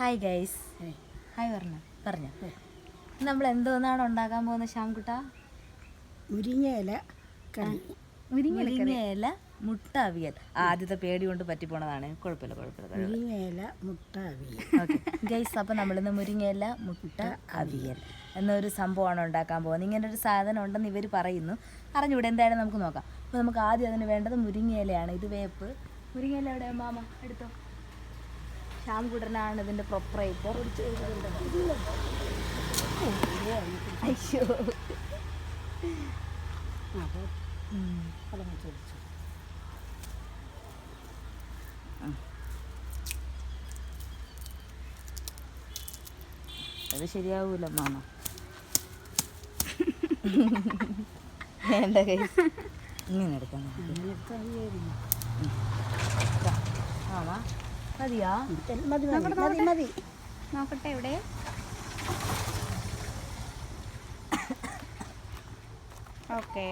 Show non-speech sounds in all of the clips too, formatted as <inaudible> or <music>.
Hi guys hi പറഞ്ഞ പറഞ്ഞ നമ്മൾ എന്തോന്നാണ് ഉണ്ടാക്കാൻ പോകുന്ന ശ്യാംകുട്ട? മുരിങ്ങയില മുരിങ്ങയില മുട്ട അവിയൽ. ആദ്യത്തെ പേടി കൊണ്ട് പറ്റിപ്പോണതാണ്. കുഴപ്പമില്ല കുഴപ്പമില്ല മുരിങ്ങയില മുട്ട അവിയൽ. ഓക്കെ. ഗൈസ് അപ്പോൾ നമ്മളിന്ന് മുരിങ്ങയില മുട്ട അവിയൽ. എന്നൊരു സംഭവമാണ് ഉണ്ടാക്കാൻ പോകുന്നത്. ഇങ്ങനെ ഒരു സാധനം ഉണ്ടെന്ന് ഇവർ പറയുന്നു. അറിഞ്ഞൂടെ എന്തായാലും നമുക്ക് നോക്കാം. അപ്പോൾ നമുക്ക് ആദ്യം അതിന് വേണ്ടത് മുരിങ്ങയിലയാണ്. ഇത് വേപ്പ്. മുരിങ്ങയില എവിടെ മാമ? എടുത്തോ. ശ്യാംകുട്ടനാണ് ഇതിന്റെ പ്രൊപ്പറേറ്റർ അയ്യോ. അത് ശരിയാവൂല മാമ. <laughs> വേണ്ട കൈ. ഇങ്ങനെ എടുക്കാം നമുക്ക്. അങ്ങനത്തെ അവിയലിന്. ദാ, മാമ മതിയാ? മതി മതി മതി മതി. നോക്കട്ടെ ഇവിടെ. ഓക്കെ.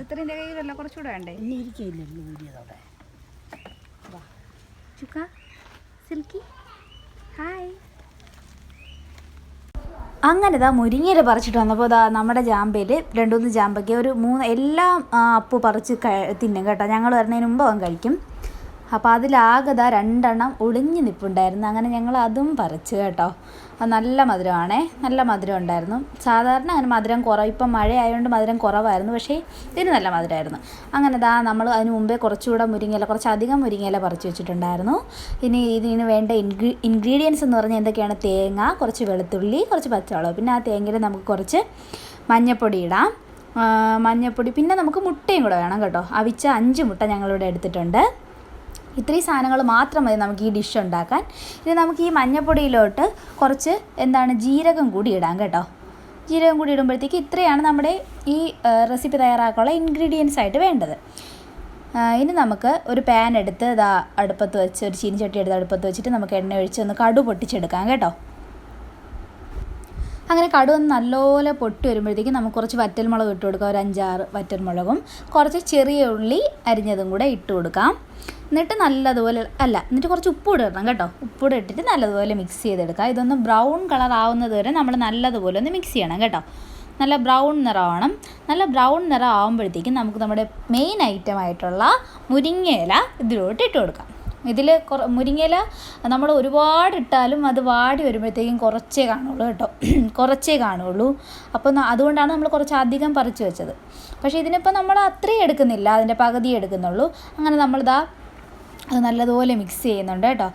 ഇത്രന്റെ കയ്യിലല്ല കുറച്ചുകൂടെ വേണ്ടേ? ഇനി ഇരിക്കില്ലല്ലോ ഊരിയതോടെ ചുക്ക സിൽക്കി. ഹായ്. അങ്ങനെ ഇതാ മുരിങ്ങയില പറിച്ചിട്ട് വന്നപ്പോൾ ഇതാ നമ്മുടെ ജാമ്പയിൽ രണ്ടുമൂന്ന് ജാമ്പയ്ക്ക് ഒരു മൂന്ന് എല്ലാം അപ്പു പറിച്ച് തിന്നും കേട്ടോ. ഞങ്ങൾ വരുന്നതിന് മുമ്പ് അവൻ കഴിക്കും. അപ്പോൾ അതിലാകെ ദാ രണ്ടെണ്ണം ഒളിഞ്ഞ് നിൽപ്പുണ്ടായിരുന്നു അങ്ങനെ ഞങ്ങൾ അതും പറിച്ചു കേട്ടോ. അത് നല്ല മധുരമാണേ. നല്ല മധുരം ഉണ്ടായിരുന്നു. സാധാരണ അങ്ങനെ മധുരം കുറവ് ഇപ്പം മഴയായതുകൊണ്ട് മധുരം കുറവായിരുന്നു. പക്ഷേ ഇതിന് നല്ല മധുരമായിരുന്നു. അങ്ങനെ ദാ നമ്മൾ അതിന് മുമ്പേ കുറച്ചുകൂടെ മുരിങ്ങയില കുറച്ചധികം മുരിങ്ങയില പറിച്ചു വെച്ചിട്ടുണ്ടായിരുന്നു. ഇനി ഇതിന് വേണ്ട ഇൻഗ്രീ ഇൻഗ്രീഡിയൻസ് എന്ന് പറഞ്ഞാൽ എന്തൊക്കെയാണ്? തേങ്ങ കുറച്ച് വെളുത്തുള്ളി കുറച്ച് പച്ചവളം പിന്നെ ആ തേങ്ങയിൽ നമുക്ക് കുറച്ച് മഞ്ഞൾപ്പൊടി ഇടാം. മഞ്ഞൾപ്പൊടി. പിന്നെ നമുക്ക് മുട്ടയും കൂടെ വേണം കേട്ടോ. അവിച്ച അഞ്ച് മുട്ട ഞങ്ങളിവിടെ എടുത്തിട്ടുണ്ട്. ഇത്രയും സാധനങ്ങൾ മാത്രം മതി നമുക്ക് ഈ ഡിഷ് ഉണ്ടാക്കാൻ. ഇനി നമുക്ക് ഈ മഞ്ഞപ്പൊടിയിലോട്ട് കുറച്ച് എന്താണ് ജീരകം കൂടി ഇടാം കേട്ടോ. ജീരകം കൂടി ഇടുമ്പോഴത്തേക്ക് ഇത്രയാണ് നമ്മുടെ ഈ റെസിപ്പി തയ്യാറാക്കാനുള്ള ഇൻഗ്രീഡിയൻസ് ആയിട്ട് വേണ്ടത്. ഇനി നമുക്ക് ഒരു പാൻ എടുത്ത് ഇതാ അടുപ്പത്ത് വെച്ച് ഒരു ചീനിച്ചട്ടി എടുത്ത് അടുപ്പത്ത് വെച്ചിട്ട് നമുക്ക് എണ്ണ ഒഴിച്ച് ഒന്ന് കടു പൊട്ടിച്ചെടുക്കാം കേട്ടോ. അങ്ങനെ കടു ഒന്ന് നല്ലപോലെ പൊട്ടി വരുമ്പോഴത്തേക്ക് നമുക്ക് കുറച്ച് വറ്റൽമുളക് ഇട്ട് കൊടുക്കാം. ഒരു അഞ്ചാറ് വറ്റൽമുളകും കുറച്ച് ചെറിയ ഉള്ളി അരിഞ്ഞതും കൂടെ ഇട്ട് കൊടുക്കാം. എന്നിട്ട് നല്ലതുപോലെ അല്ല എന്നിട്ട് കുറച്ച് ഉപ്പൂടെ ഇടണം കേട്ടോ. ഉപ്പൂടെ ഇട്ടിട്ട് നല്ലതുപോലെ മിക്സ് ചെയ്തെടുക്കുക. ഇതൊന്ന് ബ്രൗൺ കളർ ആവുന്നത് വരെ നമ്മൾ നല്ലതുപോലെ ഒന്ന് മിക്സ് ചെയ്യണം കേട്ടോ. നല്ല ബ്രൗൺ നിറമാവണം. നല്ല ബ്രൗൺ നിറം ആവുമ്പോഴത്തേക്കും നമുക്ക് നമ്മുടെ മെയിൻ ഐറ്റം ആയിട്ടുള്ള മുരിങ്ങയില ഇതിലോട്ട് ഇട്ട് കൊടുക്കാം. ഇതിൽ കുറ മുരിങ്ങയില നമ്മൾ ഒരുപാട് ഇട്ടാലും അത് വാടി വരുമ്പോഴത്തേക്കും കുറച്ചേ കാണുള്ളൂ കേട്ടോ. <clears throat> കുറച്ചേ കാണുള്ളൂ. അപ്പോൾ അതുകൊണ്ടാണ് നമ്മൾ കുറച്ച് അധികം പറിച്ചു വെച്ചത്. പക്ഷേ ഇതിനിപ്പോൾ നമ്മൾ അത്രയും എടുക്കുന്നില്ല അതിന്റെ പകുതി എടുക്കുന്നുള്ളൂ. അങ്ങനെ നമ്മളിതാ അത് നല്ലതുപോലെ മിക്സ് ചെയ്യുന്നുണ്ട് കേട്ടോ.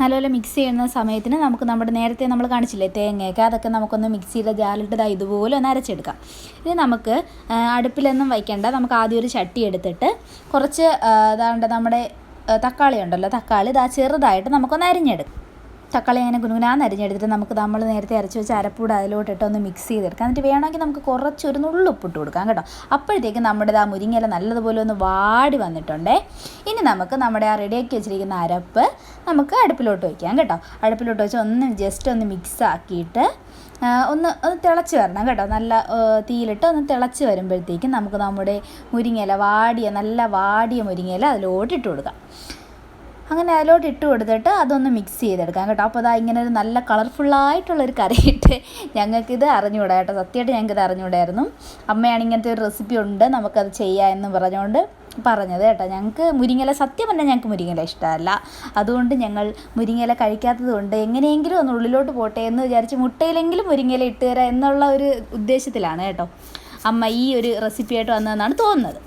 നല്ലപോലെ മിക്സ് ചെയ്യുന്ന സമയത്തിന് നമുക്ക് നമ്മുടെ നേരത്തെ നമ്മൾ കാണിച്ചില്ലേ തേങ്ങയൊക്കെ അതൊക്കെ നമുക്കൊന്ന് മിക്സിയുടെ ചെയ്ത ദാ ഇതുപോലെ ഒന്ന് അരച്ചെടുക്കാം. ഇനി നമുക്ക് അടുപ്പിലൊന്നും വയ്ക്കേണ്ട. നമുക്ക് ആദ്യം ഒരു ചട്ടി എടുത്തിട്ട് കുറച്ച് അതാണ്ട് നമ്മുടെ തക്കാളി ഉണ്ടല്ലോ തക്കാളി ഇതാ ചെറുതായിട്ട് നമുക്കൊന്ന് അരിഞ്ഞെടുക്കാം. തക്കാളി അങ്ങനെ കുനുകുനാന്ന് അരിഞ്ഞെടുത്തിട്ട് നമുക്ക് നമ്മൾ നേരത്തെ അരച്ച് വെച്ച അരപ്പൂട് അതിലോട്ടിട്ട് ഒന്ന് മിക്സ് ചെയ്തെടുക്കാം. എന്നിട്ട് വേണമെങ്കിൽ നമുക്ക് കുറച്ച് ഒരു നുള്ളു ഉപ്പിട്ട് കൊടുക്കാം കേട്ടോ. അപ്പോഴത്തേക്കും നമ്മുടെ ആ മുരിങ്ങയില നല്ലതുപോലെ ഒന്ന് വാടി വന്നിട്ടുണ്ടേ. ഇനി നമുക്ക് നമ്മുടെ ആ റെഡിയാക്കി വെച്ചിരിക്കുന്ന അരപ്പ് നമുക്ക് അടുപ്പിലോട്ട് വയ്ക്കാം കേട്ടോ. അടുപ്പിലോട്ട് വെച്ച് ഒന്ന് ജസ്റ്റ് ഒന്ന് മിക്സ് ആക്കിയിട്ട് ഒന്ന് ഒന്ന് തിളച്ച് വരണം കേട്ടോ. നല്ല തീയിലിട്ട് ഒന്ന് തിളച്ച് വരുമ്പോഴത്തേക്കും നമുക്ക് നമ്മുടെ മുരിങ്ങയില വാടിയ നല്ല വാടിയ മുരിങ്ങയില അതിലോട്ടിട്ട് കൊടുക്കാം. അങ്ങനെ അതിലോട്ട് ഇട്ട് കൊടുത്തിട്ട് അതൊന്ന് മിക്സ് ചെയ്തെടുക്കാം കേട്ടോ. അപ്പോൾ അതാ ഇങ്ങനെ ഒരു നല്ല കളർഫുള്ളായിട്ടുള്ളൊരു കറിയിട്ട് ഞങ്ങൾക്കിത് അറിഞ്ഞുകൂടാ കേട്ടോ. സത്യമായിട്ട് ഞങ്ങൾക്കിത് അറിഞ്ഞുകൂടായിരുന്നു അമ്മയാണ് ഇങ്ങനത്തെ ഒരു റെസിപ്പി ഉണ്ട്. നമുക്കത് ചെയ്യാം എന്ന് പറഞ്ഞുകൊണ്ട് പറഞ്ഞത് കേട്ടോ. ഞങ്ങൾക്ക് മുരിങ്ങല സത്യം പറഞ്ഞാൽ ഞങ്ങൾക്ക് മുരിങ്ങല ഇഷ്ടമല്ല. അതുകൊണ്ട് ഞങ്ങൾ മുരിങ്ങല കഴിക്കാത്തത് കൊണ്ട് എങ്ങനെയെങ്കിലും ഒന്ന് ഉള്ളിലോട്ട് പോട്ടെ എന്ന് വിചാരിച്ച് മുട്ടയിലെങ്കിലും മുരിങ്ങല ഇട്ട് തരാം എന്നുള്ള ഒരു ഉദ്ദേശത്തിലാണ് കേട്ടോ. അമ്മ ഈ ഒരു റെസിപ്പിയായിട്ട് വന്നതെന്നാണ് തോന്നുന്നത്.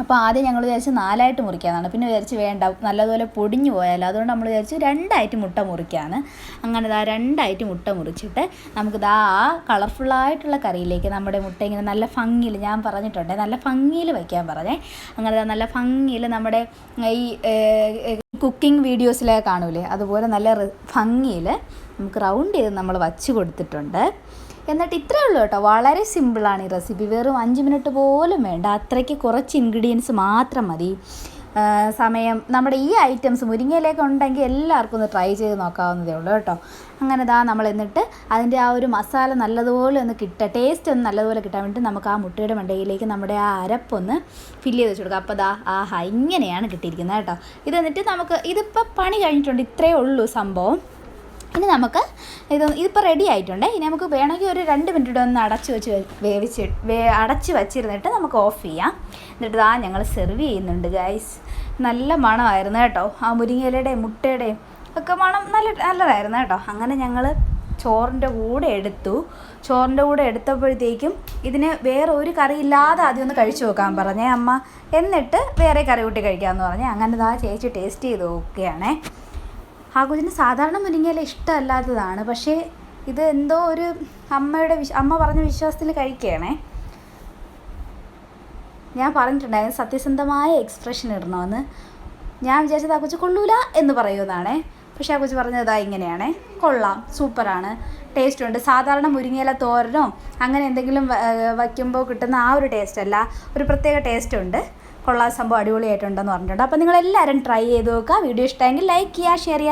അപ്പോൾ ആദ്യം ഞങ്ങൾ വിചാരിച്ച് നാലായിട്ട് മുറിക്കാമെന്നാണ് പിന്നെ വിചാരിച്ച് വേണ്ട നല്ലതുപോലെ പൊടിഞ്ഞു പോയാലോ. അതുകൊണ്ട് നമ്മൾ വിചാരിച്ച് രണ്ടായിട്ട് മുട്ട മുറിക്കാമെന്ന് അങ്ങനെ ദാ രണ്ടായിട്ട് മുട്ട മുറിച്ചിട്ട് നമുക്ക് ദാ ആ കളർഫുള്ളായിട്ടുള്ള കറിയിലേക്ക് നമ്മുടെ മുട്ട ഇങ്ങനെ നല്ല ഭംഗിയിൽ ഞാൻ പറഞ്ഞിട്ടുണ്ട് നല്ല ഭംഗിയിൽ വയ്ക്കാൻ പറഞ്ഞേ. അങ്ങനെ നല്ല ഭംഗിയിൽ നമ്മുടെ ഈ കുക്കിംഗ് വീഡിയോസിലെ കാണൂലേ? അതുപോലെ നല്ല ഭംഗിയിൽ നമുക്ക് റൗണ്ട് ചെയ്ത് നമ്മൾ വച്ച് കൊടുത്തിട്ടുണ്ട്. എന്നിട്ട് ഇത്രയേ ഉള്ളൂ കേട്ടോ. വളരെ സിമ്പിളാണ് ഈ റെസിപ്പി വെറും അഞ്ച് മിനിറ്റ് പോലും വേണ്ട. അത്രയ്ക്ക് കുറച്ച് ഇൻഗ്രീഡിയൻസ് മാത്രം മതി. സമയം നമ്മുടെ ഈ ഐറ്റംസ് മുരിങ്ങയിലേക്ക് ഉണ്ടെങ്കിൽ എല്ലാവർക്കും ഒന്ന് ട്രൈ ചെയ്ത് നോക്കാവുന്നതേ ഉള്ളൂ കേട്ടോ. അങ്ങനെ ഇതാ നമ്മൾ എന്നിട്ട് അതിന്റെ ആ ഒരു മസാല നല്ലതുപോലെ ഒന്ന് കിട്ടുക ടേസ്റ്റ് ഒന്ന് നല്ലതുപോലെ കിട്ടാൻ വേണ്ടി നമുക്ക് ആ മുട്ടയുടെ മണ്ടയിലേക്ക് നമ്മുടെ ആ അരപ്പൊന്ന് ഫില്ല് ചെയ്ത് വെച്ച് കൊടുക്കുക അപ്പോൾ ദാ ആഹാ ഇങ്ങനെയാണ് കിട്ടിയിരിക്കുന്നത് കേട്ടോ. ഇത് എന്നിട്ട് നമുക്ക് ഇതിപ്പോൾ പണി കഴിഞ്ഞിട്ടുണ്ട്. ഇത്രയേ ഉള്ളൂ സംഭവം. ഇനി നമുക്ക് ഇത് ഇതിപ്പോൾ റെഡി ആയിട്ടുണ്ട്. ഇനി നമുക്ക് വേണമെങ്കിൽ ഒരു രണ്ട് മിനിറ്റ് ഒന്ന് അടച്ച് വെച്ച് വേവിച്ച് വേ അടച്ച് വെച്ചിരുന്നിട്ട് നമുക്ക് ഓഫ് ചെയ്യാം. എന്നിട്ട് ഇതാ ഞങ്ങൾ സെർവ് ചെയ്യുന്നുണ്ട് ഗൈസ് നല്ല മണമായിരുന്നു കേട്ടോ. ആ മുരിങ്ങയിലയുടെയും മുട്ടയുടെയും ഒക്കെ മണം നല്ല നല്ലതായിരുന്നു കേട്ടോ. അങ്ങനെ ഞങ്ങൾ ചോറിന്റെ കൂടെ എടുത്തു. ചോറിന്റെ കൂടെ എടുത്തപ്പോഴത്തേക്കും ഇതിന് വേറെ ഒരു കറി ഇല്ലാതെ ആദ്യം ഒന്ന് കഴിച്ചു നോക്കാൻ പറഞ്ഞേ അമ്മ. എന്നിട്ട് വേറെ കറി കൂട്ടി കഴിക്കാമെന്ന് പറഞ്ഞേ. അങ്ങനെ ഇതാ ചേച്ചി ടേസ്റ്റ് ചെയ്ത് നോക്കുകയാണേ. ആ സാധാരണ മുരിങ്ങയില ഇഷ്ടമല്ലാത്തതാണ്. പക്ഷേ ഇത് എന്തോ ഒരു അമ്മയുടെ വിശ്വ അമ്മ പറഞ്ഞ വിശ്വാസത്തിൽ കഴിക്കുകയാണേ ഞാൻ പറഞ്ഞിട്ടുണ്ടായിരുന്നു സത്യസന്ധമായ എക്സ്പ്രഷൻ ഇടണമെന്ന് ഞാൻ വിചാരിച്ചത് ആ കൊച്ചു കൊള്ളൂല എന്ന് പറയുമെന്നാണേ. പക്ഷേ ആ കൊച്ചു പറഞ്ഞത് ഇതാ ഇങ്ങനെയാണേ. കൊള്ളാം സൂപ്പറാണ്. ടേസ്റ്റ് ഉണ്ട്. സാധാരണ മുരിങ്ങയില തോരനോ അങ്ങനെ എന്തെങ്കിലും വയ്ക്കുമ്പോൾ കിട്ടുന്ന ആ ഒരു ടേസ്റ്റ് അല്ല. ഒരു പ്രത്യേക ടേസ്റ്റ് ഉണ്ട്. കൊള്ളാം സംഭവം അടിപൊളിയായിട്ടുണ്ടെന്ന് പറഞ്ഞിട്ടുണ്ട്. അപ്പോൾ നിങ്ങളെല്ലാവരും ട്രൈ ചെയ്ത് നോക്കുക. വീഡിയോ ഇഷ്ടമെങ്കിൽ ലൈക്ക് ചെയ്യുക ഷെയർ ചെയ്യുക.